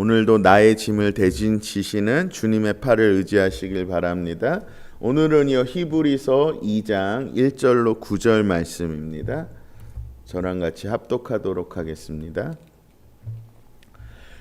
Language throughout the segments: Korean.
오늘도 나의 짐을 대신 지시는 주님의 팔을 의지하시길 바랍니다. 오늘은요 히브리서 2장 1절로 9절 말씀입니다. 저랑 같이 합독하도록 하겠습니다.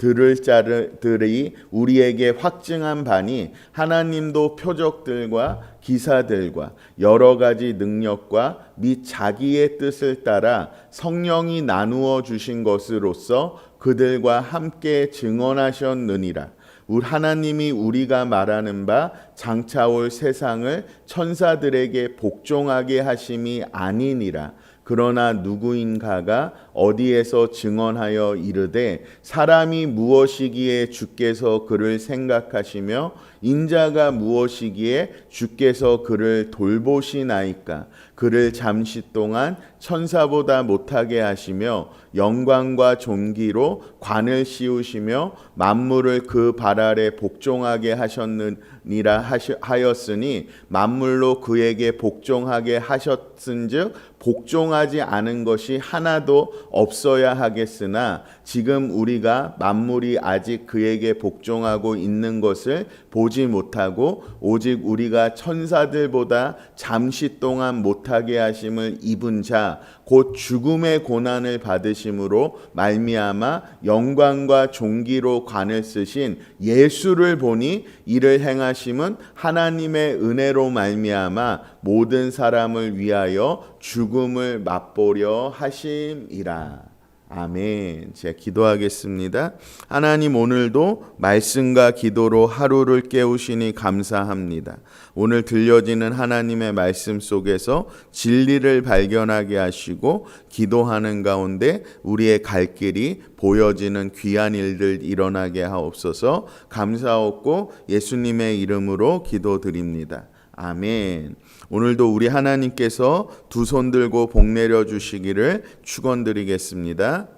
들을 자들이 우리에게 확증한 바니 하나님도 표적들과 기사들과 여러 가지 능력과 및 자기의 뜻을 따라 성령이 나누어 주신 것으로서 그들과 함께 증언하셨느니라. 우리 하나님이 우리가 말하는 바 장차 올 세상을 천사들에게 복종하게 하심이 아니니라. 그러나 누구인가가 어디에서 증언하여 이르되 사람이 무엇이기에 주께서 그를 생각하시며 인자가 무엇이기에 주께서 그를 돌보시나이까? 그를 잠시 동안 천사보다 못하게 하시며 영광과 존귀로 관을 씌우시며 만물을 그 발 아래 복종하게 하셨느니라 하였으니 만물로 그에게 복종하게 하셨은즉 복종하지 않은 것이 하나도 없어야 하겠으나 지금 우리가 만물이 아직 그에게 복종하고 있는 것을 보지 못하고 오직 우리가 천사들보다 잠시 동안 못하게 하심을 입은 자 곧 죽음의 고난을 받으심으로 말미암아 영광과 존귀로 관을 쓰신 예수를 보니 이를 행하심은 하나님의 은혜로 말미암아 모든 사람을 위하여 죽음을 맛보려 하심이라. 아멘. 제가 기도하겠습니다. 하나님 오늘도 말씀과 기도로 하루를 깨우시니 감사합니다. 오늘 들려지는 하나님의 말씀 속에서 진리를 발견하게 하시고 기도하는 가운데 우리의 갈 길이 보여지는 귀한 일들 일어나게 하옵소서 감사하고 예수님의 이름으로 기도드립니다. 아멘. 오늘도 우리 하나님께서 두 손 들고 복 내려 주시기를 축원드리겠습니다.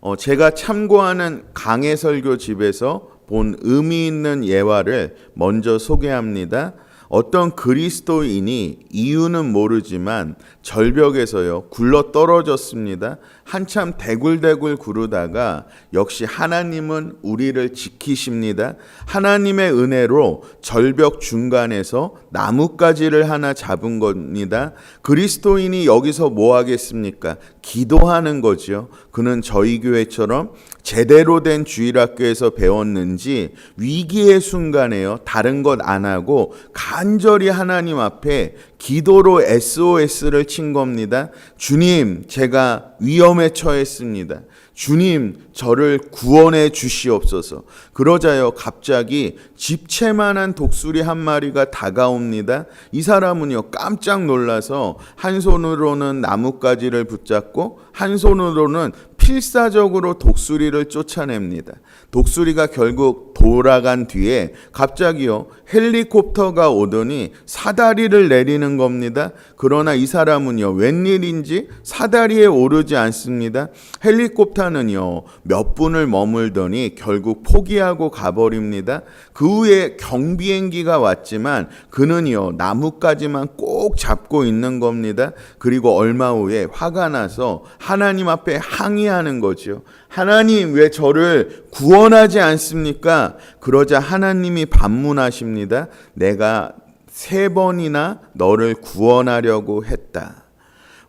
어, 제가 참고하는 강해 설교 집에서 본 의미 있는 예화를 먼저 소개합니다. 어떤 그리스도인이 이유는 모르지만 절벽에서요 굴러 떨어졌습니다. 한참 대굴대굴 구르다가 역시 하나님은 우리를 지키십니다. 하나님의 은혜로 절벽 중간에서 나뭇가지를 하나 잡은 겁니다. 그리스도인이 여기서 뭐 하겠습니까? 기도하는 거죠. 그는 저희 교회처럼 제대로 된 주일학교에서 배웠는지 위기의 순간에요. 다른 것 안 하고 간절히 하나님 앞에 기도로 SOS를 친 겁니다. 주님, 제가 위험에 처했습니다. 주님, 저를 구원해 주시옵소서. 그러자요, 갑자기 집채만한 독수리 한 마리가 다가옵니다. 이 사람은요, 깜짝 놀라서 한 손으로는 나뭇가지를 붙잡고 한 손으로는 필사적으로 독수리를 쫓아냅니다. 독수리가 결국 돌아간 뒤에 갑자기요 헬리콥터가 오더니 사다리를 내리는 겁니다. 그러나 이 사람은요 웬일인지 사다리에 오르지 않습니다. 헬리콥터는요 몇 분을 머물더니 결국 포기하고 가버립니다. 그 후에 경비행기가 왔지만 그는요 나뭇가지만 꼭 잡고 있는 겁니다. 그리고 얼마 후에 화가 나서 하나님 앞에 항의 하는 거죠. 하나님 왜 저를 구원하지 않습니까? 그러자 하나님이 반문하십니다. 내가 세 번이나 너를 구원하려고 했다.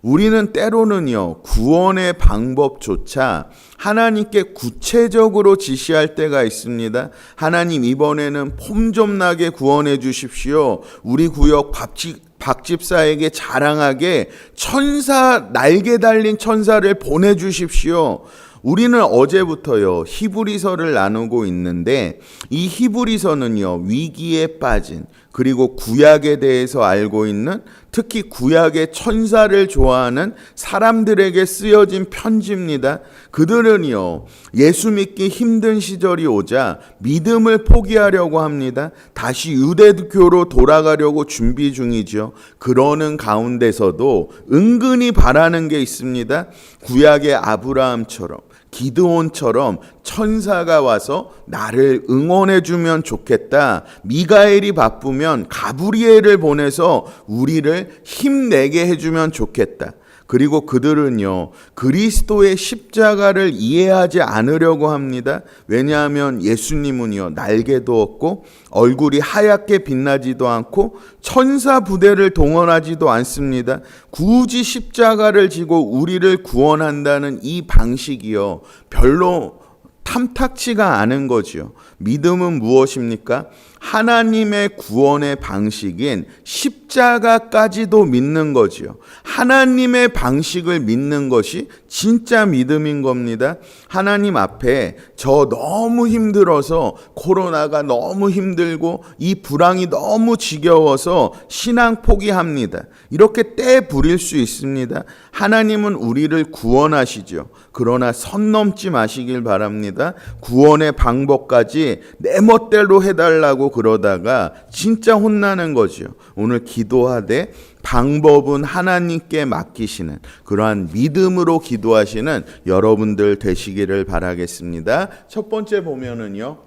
우리는 때로는요, 구원의 방법조차 하나님께 구체적으로 지시할 때가 있습니다. 하나님, 이번에는 폼 좀 나게 구원해 주십시오. 우리 구역 밥집, 박 집사에게 자랑하게 천사, 날개 달린 천사를 보내 주십시오. 우리는 어제부터요 히브리서를 나누고 있는데 이 히브리서는요 위기에 빠진 그리고 구약에 대해서 알고 있는 특히 구약의 천사를 좋아하는 사람들에게 쓰여진 편지입니다. 그들은요 예수 믿기 힘든 시절이 오자 믿음을 포기하려고 합니다. 다시 유대교로 돌아가려고 준비 중이죠. 그러는 가운데서도 은근히 바라는 게 있습니다. 구약의 아브라함처럼 기드온처럼 천사가 와서 나를 응원해 주면 좋겠다. 미가엘이 바쁘면 가브리엘을 보내서 우리를 힘내게 해 주면 좋겠다. 그리고 그들은요, 그리스도의 십자가를 이해하지 않으려고 합니다. 왜냐하면 예수님은요, 날개도 없고, 얼굴이 하얗게 빛나지도 않고, 천사 부대를 동원하지도 않습니다. 굳이 십자가를 지고 우리를 구원한다는 이 방식이요, 별로 탐탁치가 않은 거지요. 믿음은 무엇입니까? 하나님의 구원의 방식인 십자가까지도 믿는 거지요. 하나님의 방식을 믿는 것이 진짜 믿음인 겁니다. 하나님 앞에 저 너무 힘들어서 코로나가 너무 힘들고 이 불황이 너무 지겨워서 신앙 포기합니다. 이렇게 떼 부릴 수 있습니다. 하나님은 우리를 구원하시죠. 그러나 선 넘지 마시길 바랍니다. 구원의 방법까지 내 멋대로 해달라고 그러다가 진짜 혼나는 거죠. 오늘 기도하되 방법은 하나님께 맡기시는 그러한 믿음으로 기도하시는 여러분들 되시기를 바라겠습니다. 첫 번째 보면은요.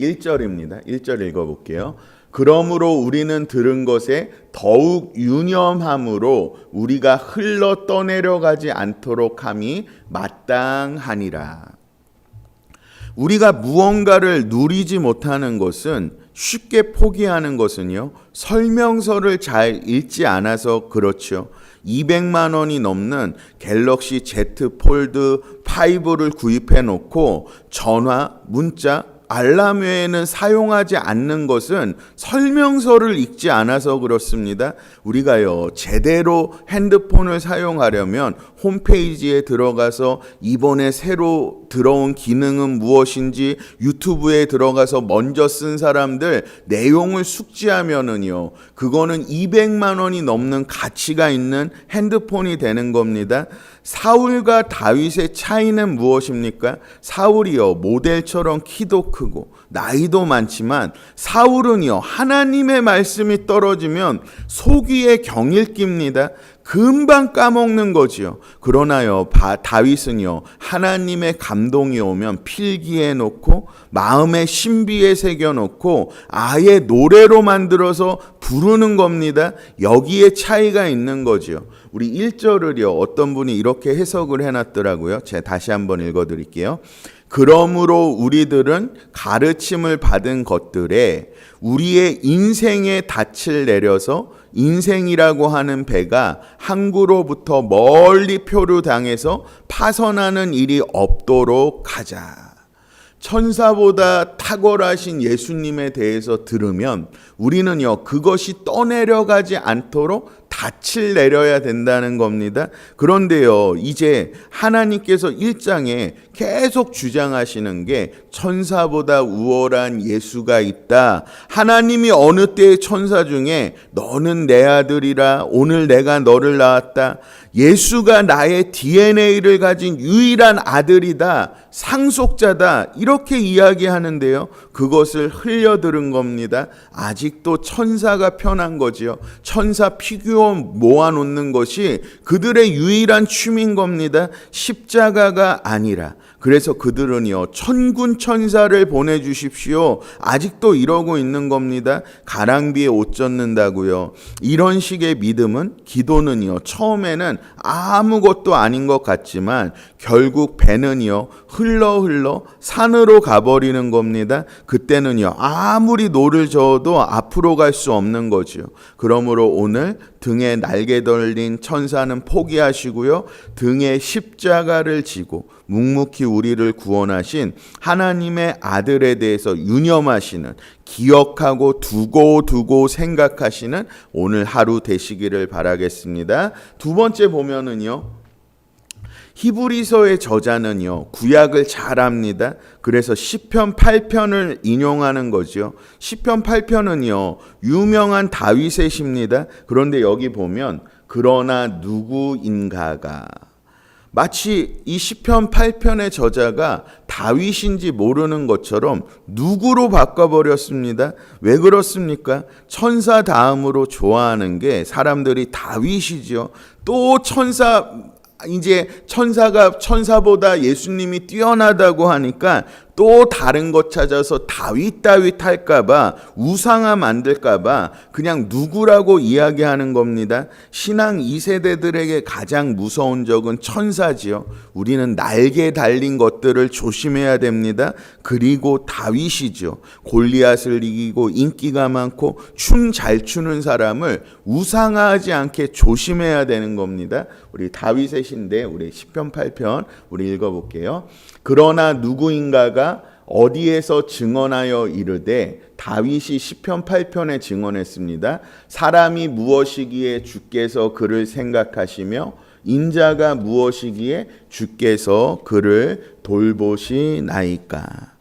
1절입니다. 1절 읽어 볼게요. 그러므로 우리는 들은 것에 더욱 유념함으로 우리가 흘러 떠내려가지 않도록 함이 마땅하니라. 우리가 무언가를 누리지 못하는 것은 쉽게 포기하는 것은요. 설명서를 잘 읽지 않아서 그렇죠. 200만 원이 넘는 갤럭시 Z 폴드 5를 구입해 놓고 전화, 문자, 알람 외에는 사용하지 않는 것은 설명서를 읽지 않아서 그렇습니다. 우리가요, 제대로 핸드폰을 사용하려면 홈페이지에 들어가서 이번에 새로 들어온 기능은 무엇인지 유튜브에 들어가서 먼저 쓴 사람들 내용을 숙지하면은요, 그거는 200만 원이 넘는 가치가 있는 핸드폰이 되는 겁니다. 사울과 다윗의 차이는 무엇입니까? 사울이요, 모델처럼 키도 크고, 나이도 많지만, 사울은요, 하나님의 말씀이 떨어지면 속위에 경일깁니다. 금방 까먹는 거지요. 그러나요, 바, 다윗은요, 하나님의 감동이 오면 필기해 놓고, 마음의 신비에 새겨 놓고, 아예 노래로 만들어서 부르는 겁니다. 여기에 차이가 있는 거지요. 우리 1절을요, 어떤 분이 이렇게 해석을 해놨더라고요. 제가 다시 한번 읽어 드릴게요. 그러므로 우리들은 가르침을 받은 것들에 우리의 인생의 닻을 내려서 인생이라고 하는 배가 항구로부터 멀리 표류당해서 파선하는 일이 없도록 하자. 천사보다 탁월하신 예수님에 대해서 들으면 우리는요, 그것이 떠내려가지 않도록 닻을 내려야 된다는 겁니다. 그런데요, 이제 하나님께서 1장에 계속 주장하시는 게 천사보다 우월한 예수가 있다. 하나님이 어느 때의 천사 중에 너는 내 아들이라 오늘 내가 너를 낳았다. 예수가 나의 DNA를 가진 유일한 아들이다. 상속자다. 이렇게 이야기하는데요. 그것을 흘려 들은 겁니다. 아직도 천사가 편한 거지요. 천사 피규어 모아놓는 것이 그들의 유일한 취미인 겁니다. 십자가가 아니라. 그래서 그들은요, 천군 천사를 보내주십시오. 아직도 이러고 있는 겁니다. 가랑비에 옷 젖는다고요. 이런 식의 믿음은, 기도는요, 처음에는 아무것도 아닌 것 같지만, 결국 배는요, 흘러 흘러 산으로 가버리는 겁니다. 그때는요, 아무리 노를 저어도 앞으로 갈 수 없는 거지요. 그러므로 오늘 등에 날개 돌린 천사는 포기하시고요. 등에 십자가를 지고 묵묵히 우리를 구원하신 하나님의 아들에 대해서 유념하시는 기억하고 두고 두고 생각하시는 오늘 하루 되시기를 바라겠습니다. 두 번째 보면은요. 히브리서의 저자는요, 구약을 잘 압니다. 그래서 시편 8편을 인용하는 거죠. 시편 8편은요, 유명한 다윗의 시입니다. 그런데 여기 보면 그러나 누구인가가 마치 이 시편 8편의 저자가 다윗인지 모르는 것처럼 누구로 바꿔버렸습니다. 왜 그렇습니까? 천사 다음으로 좋아하는 게 사람들이 다윗이죠. 또 천사 이제 천사가 천사보다 예수님이 뛰어나다고 하니까 또 다른 것 찾아서 다윗 다윗 할까봐 우상화 만들까봐 그냥 누구라고 이야기하는 겁니다. 신앙 2세대들에게 가장 무서운 적은 천사지요. 우리는 날개 달린 것들을 조심해야 됩니다. 그리고 다윗이죠. 골리앗을 이기고 인기가 많고 춤 잘 추는 사람을 우상화하지 않게 조심해야 되는 겁니다. 우리 다윗의 신데 우리 10편 8편 우리 읽어볼게요. 그러나 누구인가가 어디에서 증언하여 이르되 다윗이 시편 8편에 증언했습니다. 사람이 무엇이기에 주께서 그를 생각하시며 인자가 무엇이기에 주께서 그를 돌보시나이까.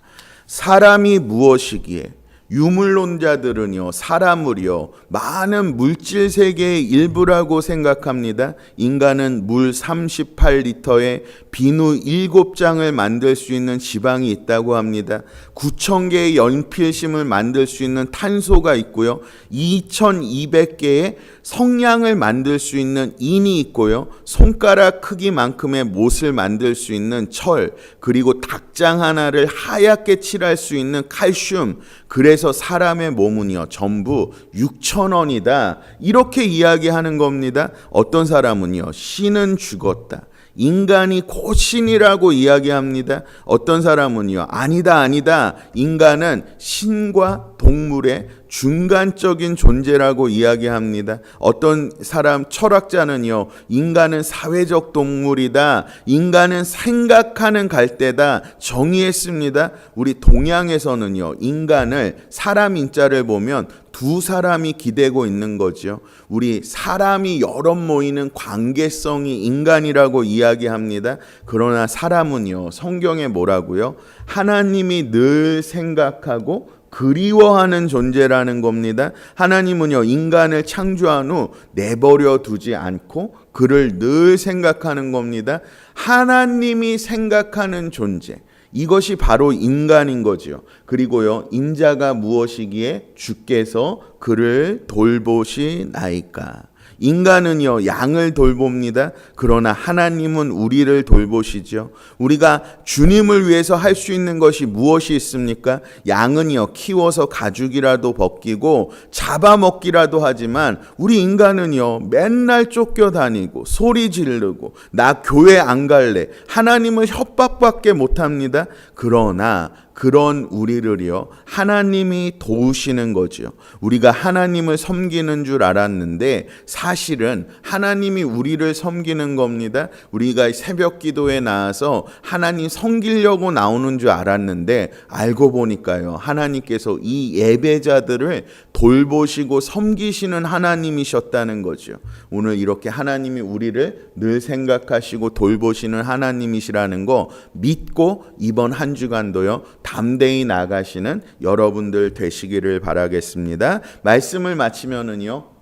사람이 무엇이기에 유물론자들은요, 사람을요, 많은 물질 세계의 일부라고 생각합니다. 인간은 물 38리터에 비누 7장을 만들 수 있는 지방이 있다고 합니다. 9천 개의 연필심을 만들 수 있는 탄소가 있고요. 2200개의 성냥을 만들 수 있는 인이 있고요. 손가락 크기만큼의 못을 만들 수 있는 철, 그리고 닭장 하나를 하얗게 칠할 수 있는 칼슘. 그래서 사람의 몸은요, 전부 6천 원이다. 이렇게 이야기하는 겁니다. 어떤 사람은요, 신은 죽었다. 인간이 곧 신이라고 이야기합니다. 어떤 사람은요, 아니다, 아니다. 인간은 신과 동물의 중간적인 존재라고 이야기합니다. 어떤 사람 철학자는요, 인간은 사회적 동물이다. 인간은 생각하는 갈대다. 정의했습니다. 우리 동양에서는요, 인간을 사람 인자를 보면 두 사람이 기대고 있는 거죠. 우리 사람이 여러 모이는 관계성이 인간이라고 이야기합니다. 그러나 사람은요, 성경에 뭐라고요? 하나님이 늘 생각하고 그리워하는 존재라는 겁니다. 하나님은요, 인간을 창조한 후 내버려 두지 않고 그를 늘 생각하는 겁니다. 하나님이 생각하는 존재. 이것이 바로 인간인 거지요. 그리고요, 인자가 무엇이기에 주께서 그를 돌보시나이까. 인간은요, 양을 돌봅니다. 그러나 하나님은 우리를 돌보시죠. 우리가 주님을 위해서 할 수 있는 것이 무엇이 있습니까? 양은요, 키워서 가죽이라도 벗기고 잡아먹기라도 하지만 우리 인간은요, 맨날 쫓겨다니고 소리 지르고 나 교회 안 갈래. 하나님을 협박밖에 못 합니다. 그러나 그런 우리를요, 하나님이 도우시는 거죠. 우리가 하나님을 섬기는 줄 알았는데 사실은 하나님이 우리를 섬기는 겁니다. 우리가 새벽 기도에 나와서 하나님 섬기려고 나오는 줄 알았는데 알고 보니까요, 하나님께서 이 예배자들을 돌보시고 섬기시는 하나님이셨다는 거죠. 오늘 이렇게 하나님이 우리를 늘 생각하시고 돌보시는 하나님이시라는 거 믿고 이번 한 주간도요, 담대히 나가시는 여러분들 되시기를 바라겠습니다. 말씀을 마치면은요.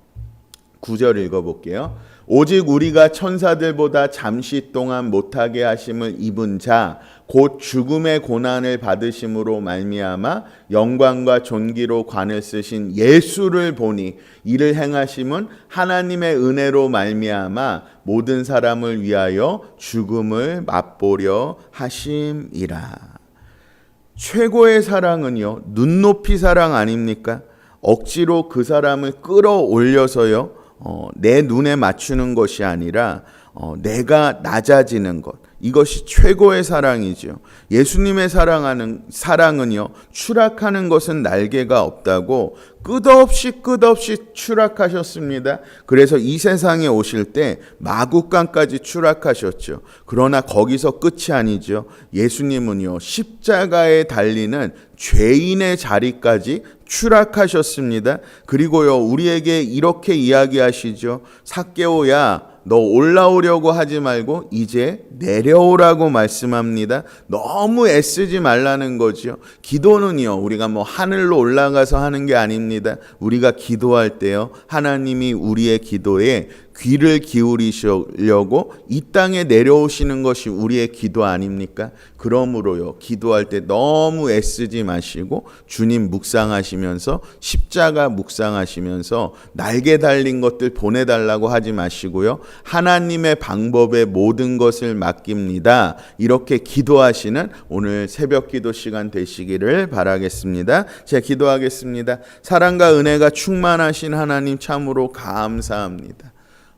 9절 읽어볼게요. 오직 우리가 천사들보다 잠시 동안 못하게 하심을 입은 자 곧 죽음의 고난을 받으심으로 말미암아 영광과 존귀로 관을 쓰신 예수를 보니 이를 행하심은 하나님의 은혜로 말미암아 모든 사람을 위하여 죽음을 맛보려 하심이라. 최고의 사랑은요, 눈높이 사랑 아닙니까? 억지로 그 사람을 끌어올려서요, 어, 내 눈에 맞추는 것이 아니라, 어, 내가 낮아지는 것. 이것이 최고의 사랑이죠. 예수님의 사랑하는, 사랑은요, 추락하는 것은 날개가 없다고 끝없이 끝없이 추락하셨습니다. 그래서 이 세상에 오실 때 마국간까지 추락하셨죠. 그러나 거기서 끝이 아니죠. 예수님은요, 십자가에 달리는 죄인의 자리까지 추락하셨습니다. 그리고요, 우리에게 이렇게 이야기하시죠. 사개오야, 너 올라오려고 하지 말고 이제 내려오라고 말씀합니다. 너무 애쓰지 말라는 거지요. 기도는요, 우리가 뭐 하늘로 올라가서 하는 게 아닙니다. 우리가 기도할 때요, 하나님이 우리의 기도에 귀를 기울이시려고 이 땅에 내려오시는 것이 우리의 기도 아닙니까? 그러므로요, 기도할 때 너무 애쓰지 마시고 주님 묵상하시면서 십자가 묵상하시면서 날개 달린 것들 보내달라고 하지 마시고요, 하나님의 방법에 모든 것을 맡깁니다. 이렇게 기도하시는 오늘 새벽 기도 시간 되시기를 바라겠습니다. 제가 기도하겠습니다. 사랑과 은혜가 충만하신 하나님 참으로 감사합니다.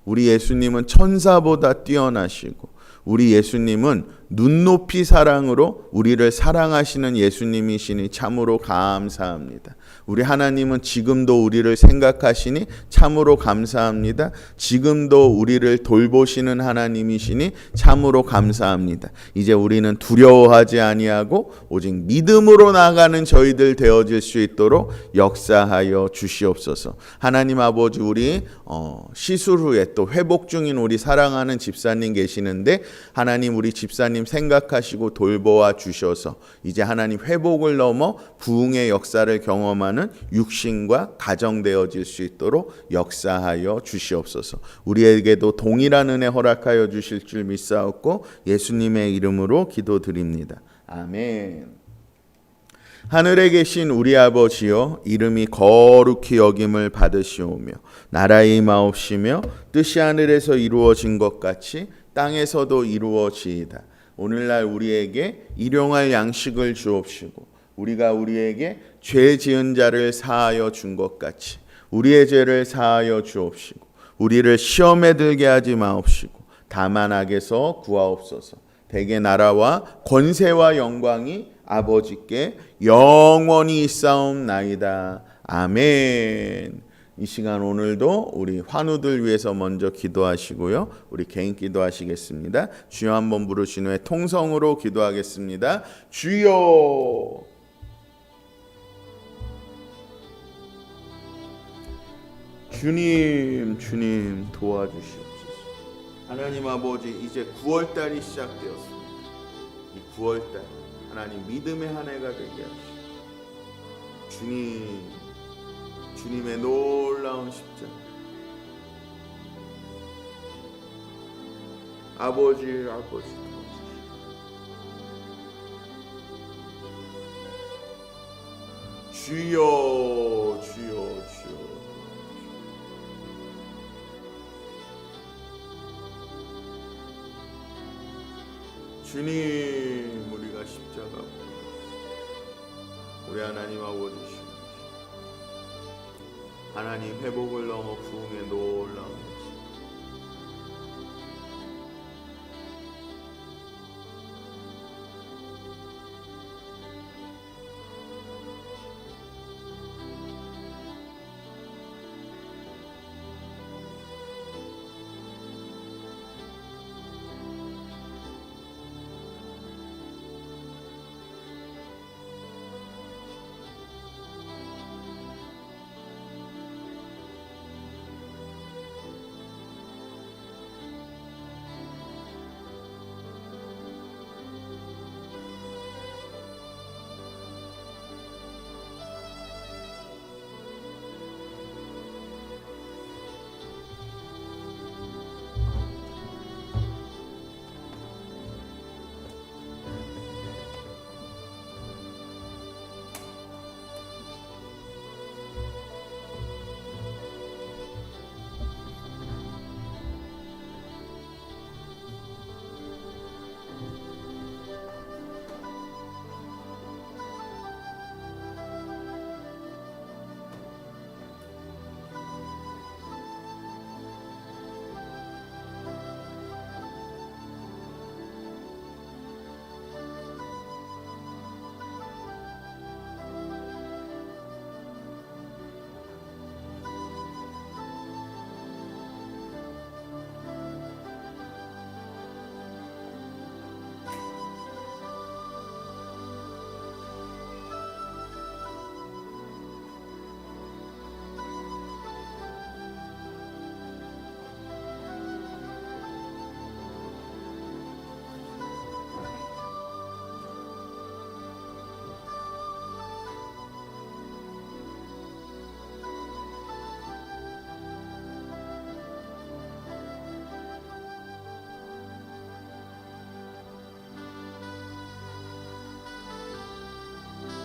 우리 예수님은 천사보다 뛰어나시고 우리 예수님은 눈높이 사랑으로 우리를 사랑하시는 예수님이시니 참으로 감사합니다. 우리 하나님은 지금도 우리를 생각하시니 참으로 감사합니다. 지금도 우리를 돌보시는 하나님이시니 참으로 감사합니다. 이제 우리는 두려워하지 아니하고 오직 믿음으로 나가는 저희들 되어질 수 있도록 역사하여 주시옵소서. 하나님 아버지 우리 어, 시술 후에 또 회복 중인 우리 사랑하는 집사님 계시는데 하나님 우리 집사님 생각하시고 돌보아 주셔서 이제 하나님 회복을 넘어 부흥의 역사를 경험하는 육신과 가정 되어질 수 있도록 역사하여 주시옵소서. 우리에게도 동일한 은혜 허락하여 주실 줄 믿사옵고 예수님의 이름으로 기도드립니다. 아멘. 하늘에 계신 우리 아버지여 이름이 거룩히 여김을 받으시오며 나라의 마옵시며 뜻이 하늘에서 이루어진 것 같이 땅에서도 이루어지이다. 오늘날 우리에게 일용할 양식을 주옵시고 우리가 우리에게 죄 지은 자를 사하여 준 것 같이 우리의 죄를 사하여 주옵시고 우리를 시험에 들게 하지 마옵시고 다만 악에서 구하옵소서. 대개 나라와 권세와 영광이 아버지께 영원히 있사옵나이다. 아멘. 이 시간 오늘도 우리 환우들 위해서 먼저 기도하시고요. 우리 개인 기도하시겠습니다. 주여 한번 부르신 후에 통성으로 기도하겠습니다. 주여 주님 주님 도와주시옵소서. 하나님 아버지 이제 9월 달이 시작되었습니다. 이 9월 달 하나님 믿음의 한 해가 되게 하시고 주님 주님의 놀라운 십자가 아버지 아버지 주여 주여 주님 우리가 십자가 우리 하나님 아버지 하나님 회복을 넘어 부흥의 놀라운